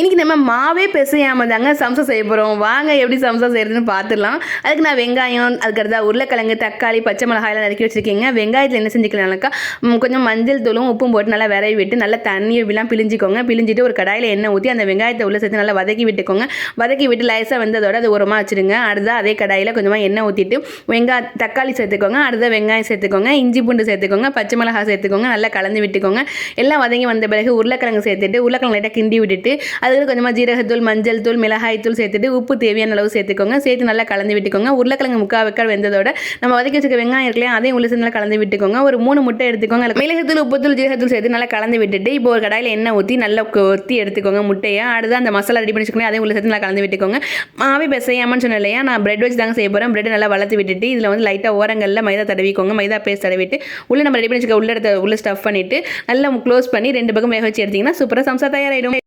இன்றைக்கி நம்ம மாவே பிசையாமல் தாங்க சம்சா செய்ய போகிறோம் வாங்க எப்படி சம்சா செய்கிறதுன்னு பார்த்துடலாம் அதுக்கு நான் வெங்காயம் அதுக்கடுத்தா உருளைக்கிழங்கு தக்காளி பச்சை மிளகாயெல்லாம் நறுக்கி வச்சுருக்கீங்க. வெங்காயத்தில் என்ன செஞ்சுக்கலாம்னாக்கா கொஞ்சம் மஞ்சள் தூளும் உப்பும் போட்டு நல்லா விரைவி விட்டு நல்லா தண்ணியை இப்படிலாம் பிழிஞ்சிக்கோங்க. பிழிஞ்சிட்டு ஒரு கடாயில் எண்ணெய் ஊற்றி அந்த வெங்காயத்தை உள்ளே சேர்த்து நல்லா வதக்கி விட்டுக்கோங்க. வதக்கி விட்டு லைஸாக வந்ததோட அது உரமாக வச்சுருங்க. அடுத்தா அதே கடாயில் கொஞ்சமாக எண்ணெய் ஊற்றிட்டு வெங்காய தக்காளி சேர்த்துக்கோங்க. அடுத்த வெங்காயம் சேர்த்துக்கோங்க. இஞ்சி பூண்டு சேர்த்துக்கோங்க. பச்சை மிளகாய் சேர்த்துக்கோங்க. நல்லா கலந்து விட்டுக்கோங்க. எல்லாம் வதங்கி வந்த பிறகு உருளைக்கிழங்கு சேர்த்துட்டு உருளைக்கிழங்கு லைட்டாக கிண்டி விட்டுட்டு அதுக்கு கொஞ்சமாக ஜீரகத்தூள் மஞ்சள் தூள் மிளகாய் தூள் சேர்த்துட்டு உப்பு தேவையான அளவு சேர்த்துக்கோங்க. சேர்த்து நல்லா கலந்து விட்டுக்கோங்க. உருளைக்கிழங்கு முக்கால் வெக்கால் வெந்ததோட நம்ம வதக்கி வச்சுக்க வெங்காயம் இருக்கலையா அதையும் உள்ள நல்லா கலந்து விட்டுக்கோங்க. ஒரு மூணு முட்டை எடுத்துக்கோங்க. மிளகத்தூள் உப்புத்தூள் ஜீரகத்தூள் சேர்த்து நல்லா கலந்து விட்டுட்டு இப்போ ஒரு கடாயில் எண்ணெய் ஊற்றி நல்லா கொத்தி எடுத்துக்கோங்க முட்டையை. அடுத்து அந்த மசாலா ரெடி பண்ணி வச்சுக்கோங்க. அதையும் உள்ள சேர்த்து நல்லா கலந்து விட்டுக்கோங்க. மாவி பிசையாமன்னு சொன்னேன் இல்லையா நான் பிரெட் வச்சு தாங்க செய்ய போகிறேன் பிரெட் நல்லா வளர்த்து விட்டுட்டு இதில் வந்து லைட்டாக ஓரங்களில் மைதா தடவிக்கோங்க. மைதா பேஸ்ட் தடவிட்டு உள்ளே நம்ம ரெடி பண்ணி வச்சுக்க உள்ள இடத்த உள்ள ஸ்டஃப் பண்ணிவிட்டு நல்லா க்ளோஸ் பண்ணி ரெண்டு பக்கம் வேக வச்சு எடுத்திங்கன்னா சூப்பராக சம்சா தயாராகிடும்